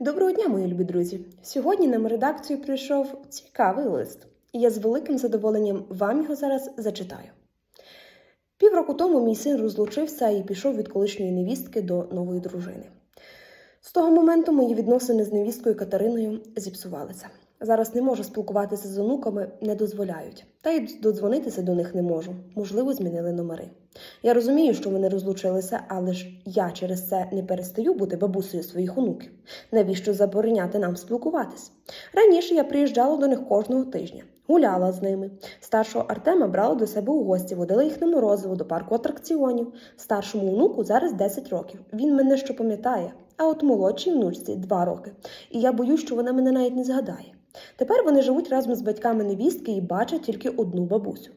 Доброго дня, мої любі друзі! Сьогодні нам редакцію прийшов цікавий лист, і я з великим задоволенням вам його зараз зачитаю. Півроку тому мій син розлучився і пішов від колишньої невістки до нової дружини. З того моменту мої відносини з невісткою Катериною зіпсувалися. Зараз не можу спілкуватися з онуками, не дозволяють, та й додзвонитися до них не можу. Можливо, змінили номери. Я розумію, що вони розлучилися, але ж я через це не перестаю бути бабусею своїх онуків. Навіщо забороняти нам спілкуватись? Раніше я приїжджала до них кожного тижня, гуляла з ними. Старшого Артема брала до себе у гості, водила їх на морозиво до парку атракціонів. Старшому онуку зараз 10 років. Він мене що пам'ятає, а от молодшій внучці 2 роки. І я боюсь, що вона мене навіть не згадає. Тепер вони живуть разом з батьками невістки і бачать тільки одну бабусю.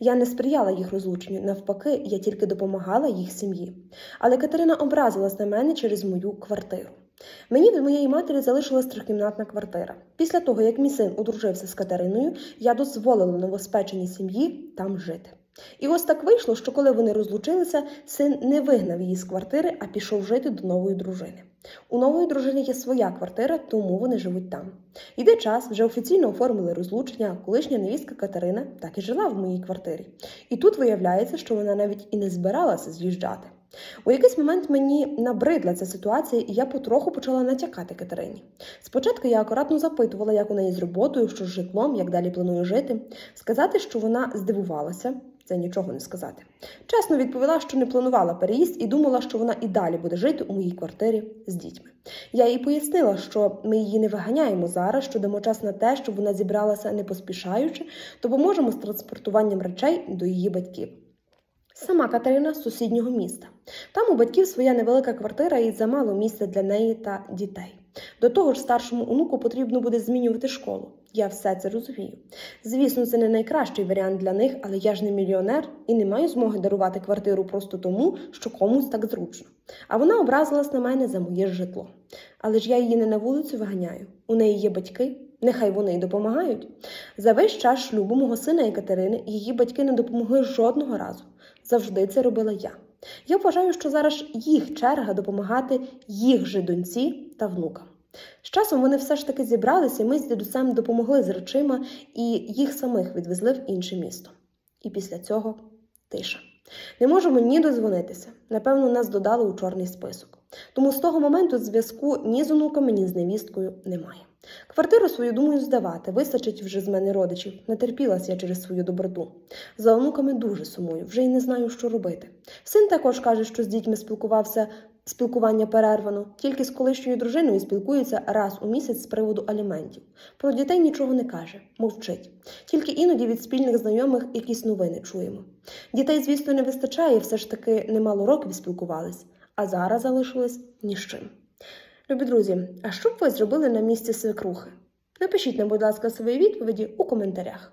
Я не сприяла їх розлученню, навпаки, я тільки допомагала їх сім'ї. Але Катерина образилась на мене через мою квартиру. Мені від моєї матері залишилась трикімнатна квартира. Після того, як мій син одружився з Катериною, я дозволила новоспеченій сім'ї там жити. І ось так вийшло, що коли вони розлучилися, син не вигнав її з квартири, а пішов жити до нової дружини. У нової дружини є своя квартира, тому вони живуть там. Іде час, вже офіційно оформили розлучення, колишня невістка Катерина так і жила в моїй квартирі. І тут виявляється, що вона навіть і не збиралася з'їжджати. У якийсь момент мені набридла ця ситуація, і я потроху почала натякати Катерині. Спочатку я акуратно запитувала, як у неї з роботою, що з житлом, як далі планує жити. Сказати, що вона здивувалася, це нічого не сказати. Чесно відповіла, що не планувала переїзд і думала, що вона і далі буде жити у моїй квартирі з дітьми. Я їй пояснила, що ми її не виганяємо зараз, що дамо час на те, щоб вона зібралася не поспішаючи, допоможемо з транспортуванням речей до її батьків. Сама Катерина з сусіднього міста. Там у батьків своя невелика квартира і замало місця для неї та дітей. До того ж, старшому онуку потрібно буде змінювати школу. Я все це розумію. Звісно, це не найкращий варіант для них, але я ж не мільйонер і не маю змоги дарувати квартиру просто тому, що комусь так зручно. А вона образилась на мене за моє житло. Але ж я її не на вулицю виганяю. У неї є батьки, нехай вони й допомагають. За весь час шлюбу мого сина і Катерини її батьки не допомогли жодного разу. Завжди це робила я. Я вважаю, що зараз їх черга допомагати їх же доньці та внукам. З часом вони все ж таки зібралися, і ми з дідусем допомогли з речима і їх самих відвезли в інше місто. І після цього тиша. Не можемо ні дозвонитися. Напевно, нас додали у чорний список. Тому з того моменту зв'язку ні з онуками, ні з невісткою немає. Квартиру свою думаю здавати, вистачить вже з мене родичів. Натерпілася я через свою доброту. За онуками дуже сумую, вже й не знаю, що робити. Син також каже, що з дітьми спілкувався, спілкування перервано, тільки з колишньою дружиною спілкується раз у місяць з приводу аліментів. Про дітей нічого не каже, мовчить. Тільки іноді від спільних знайомих якісь новини чуємо. Дітей, звісно, не вистачає, все ж таки немало років спілкувались, а зараз залишились ні з чим. Любі друзі, а що б ви зробили на місці свекрухи? Напишіть нам, будь ласка, свої відповіді у коментарях.